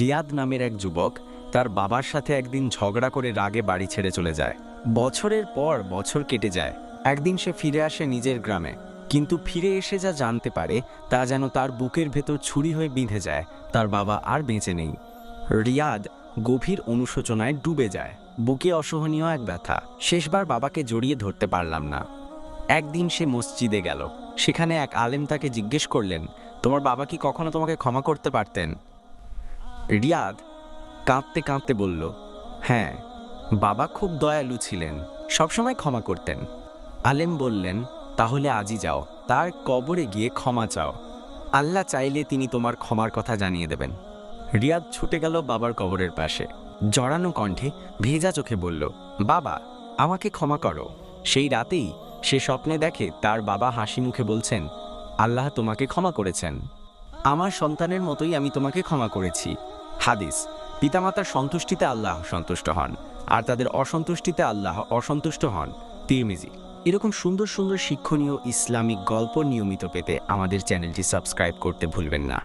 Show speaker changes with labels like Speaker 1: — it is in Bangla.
Speaker 1: রিয়াদ নামের এক যুবক তার বাবার সাথে একদিন ঝগড়া করে রাগে বাড়ি ছেড়ে চলে যায়। বছরের পর বছর কেটে যায়। একদিন সে ফিরে আসে নিজের গ্রামে। কিন্তু ফিরে এসে যা জানতে পারে, তা যেন তার বুকের ভেতর ছুরি হয়ে বিঁধে যায়। তার বাবা আর বেঁচে নেই। রিয়াদ গভীর অনুশোচনায় ডুবে যায়। বুকে অসহনীয় এক ব্যথা। শেষবার বাবাকে জড়িয়ে ধরতে পারলাম না। একদিন সে মসজিদে গেল। সেখানে এক আলেম তাকে জিজ্ঞেস করলেন, তোমার বাবা কি কখনো তোমাকে ক্ষমা করতে পারতেন? রিয়াদ কাঁদতে কাঁদতে বলল হ্যাঁ বাবা খুব দয়ালু ছিলেন, সবসময় ক্ষমা করতেন। আলেম বললেন, তাহলে আজই যাও, তার কবরে গিয়ে ক্ষমা চাও। আল্লাহ চাইলে তিনি তোমার ক্ষমার কথা জানিয়ে দেবেন। রিয়াদ ছুটে গেল বাবার কবরের পাশে। জড়ানো কণ্ঠে ভেজা চোখে বলল, বাবা, আমাকে ক্ষমা করো। সেই রাতেই সে স্বপ্নে দেখে তার বাবা হাসি মুখে বলছেন, আল্লাহ তোমাকে ক্ষমা করেছেন। আমার সন্তানের মতোই আমি তোমাকে ক্ষমা করেছি। হাদিস। পিতামাতার সন্তুষ্টিতে আল্লাহ সন্তুষ্ট হন, আর তাদের অসন্তুষ্টিতে আল্লাহ অসন্তুষ্ট হন, তিরমিজি। এরকম সুন্দর সুন্দর শিক্ষণীয় ইসলামিক গল্প নিয়মিত পেতে আমাদের চ্যানেলটি সাবস্ক্রাইব করতে ভুলবেন না।